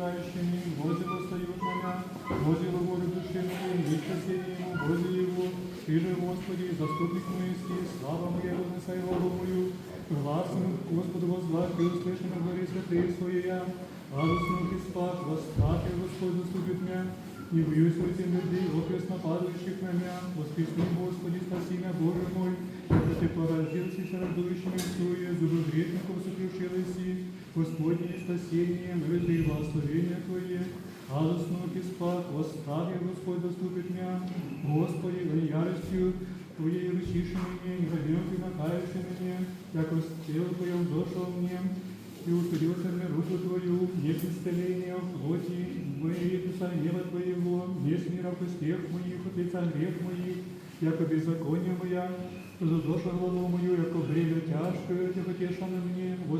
умирающими, Боже, восстают меня, Боже, во волю души моей, не спасение ему, Боже его, Ты же, Господи, заступник мой есть, слава моя, вознесай голову мою, гласом Господу возглавь, и услышим на горе святые своя, радостно Христа, восстав, и Господь заступит меня, не боюсь лицем людей, окрест нападающих на меня, воскресни, Господи, спаси меня, Боже мой, когда ты поразился радующими всуе, зубы грешников сокрушились, Господне спасение, милости и благословение Твое, радостно Христа, восстави, Господь, заступит меня, Господи, во яростью Твоей ручиши мне, не гнев и накаявши мне, як тело Твоем зошел мне, и утвердился мне руку Твою, нет исцеления в плоти, моей писай небо Твоего, нет мира в костях моих, ответа грех моих, яко беззаконие моя, задоша голову мою, яко бремя тяжкое, тяготеша на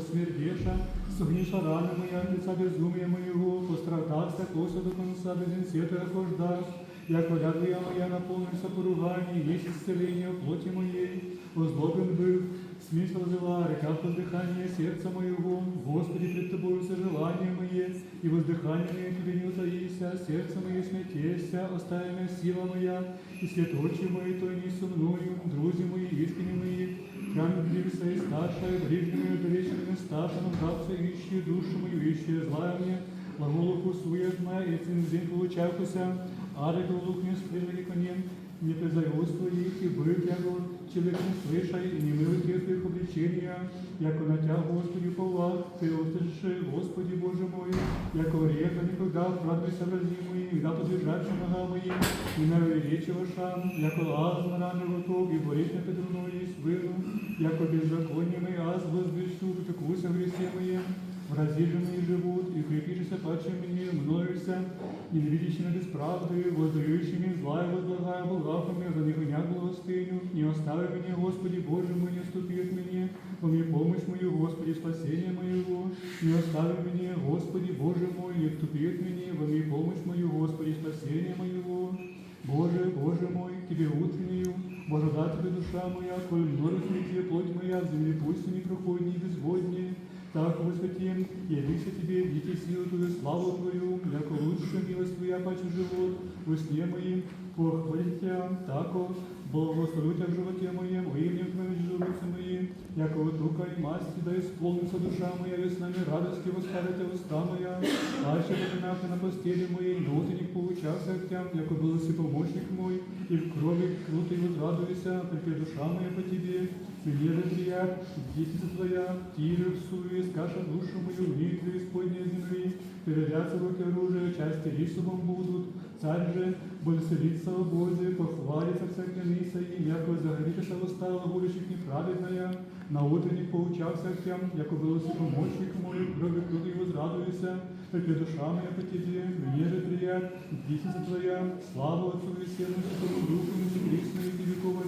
мне, восмердеша, согниша рана моя, лица безумия моего, пострадался коса до конца, без инсета охожда, яко ряд Твоя моя наполнится поруганий, есть исцеление в плоти моей, возлобен был, смысл зла, река воздыхание сердца моего, Господи, пред Тобою сожелание мое, и воздыхание мое Тебе не утаися, сердце мое смятеся, оставим сила моя, и свет очи мои, то не со мною, друзі мої, искренні мої, прямо близко и старшая, ближними береченными старшим, братцы, ищи душу мою, ищи зла мне, глаголу суетна, и цинзин получавшися, аре голух не спрыгали конем, не производство их, и был яго, человек не слышай, и не милый тех их обличения, яко на Тя, Господи, повал, Ты услышишь, Господи Боже мой, яко река никогда вкрадывайся в рази мои, когда подвижаться нога мои, и на речи ваша, яко аз на ране готов, и борись на Петро есть выну, яко беззаконие мои, аз возвещу, пекуся в грехе моем, в рази же мои живут, и крепишься паче мне, множишься, и не видящими бесправды, воздающими зла и возлагая благами, за них меня благостыню, не остави меня, Господи, Боже мой, не ступи от меня, во мне помощь мою, Господи, спасение моего, не остави меня, Господи, Боже мой, не отступи от меня, во мне помощь мою, Господи, спасение моего. Боже, Боже мой, Тебе утреннюю, благодать Тебе душа моя, коль множественны Тебе плоть моя, в земле пусть не проходни и безводни, так Господи, явися Тебе, дети силу Твою, славу Твою, яко лучше милость Твоя паче живот, во сне моим, похвалить Тебя, тако, благословлю Тебя в животе моем, во имя Твоем жужурицы мои, яко от рука и масти, да исполнится душа моя, веснами радости восставите уста моя, дальше поминати на постели моей, но утренник получался от Тебя, яко был си помощник мой, и в крови крутой возрадуйся, припе душа моя по Тебе, мне же прият, десница Твоя, тире всуе, скаша душу мою, нитвы исподней земли, перевятся руки оружия, части рисовом будут, царь же, благословится о Бозе, похвалится всякое ниса им, яко загорится восстала гулящих неправедная, на утренник поучался тем, яко был си помощник мой, крови крутой возрадуйся, припе душа моя по Тебе, мне же прият, десница Твоя, слава Отцу и Сыну, Святому Духу, Пресну, и веков.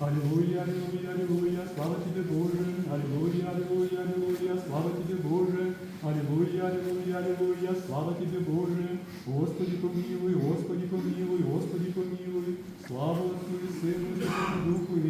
Аллилуйя, аллилуйя, аллилуйя, слава Тебе, Боже! Аллилуйя, аллилуйя, аллилуйя, слава Тебе! Аллилуйя, аллилуйя, аллилуйя, слава Тебе, Боже! Господи, помилуй, Господи, помилуй, Господи, помилуй! Слава Отцу и Сыну, и Духу, и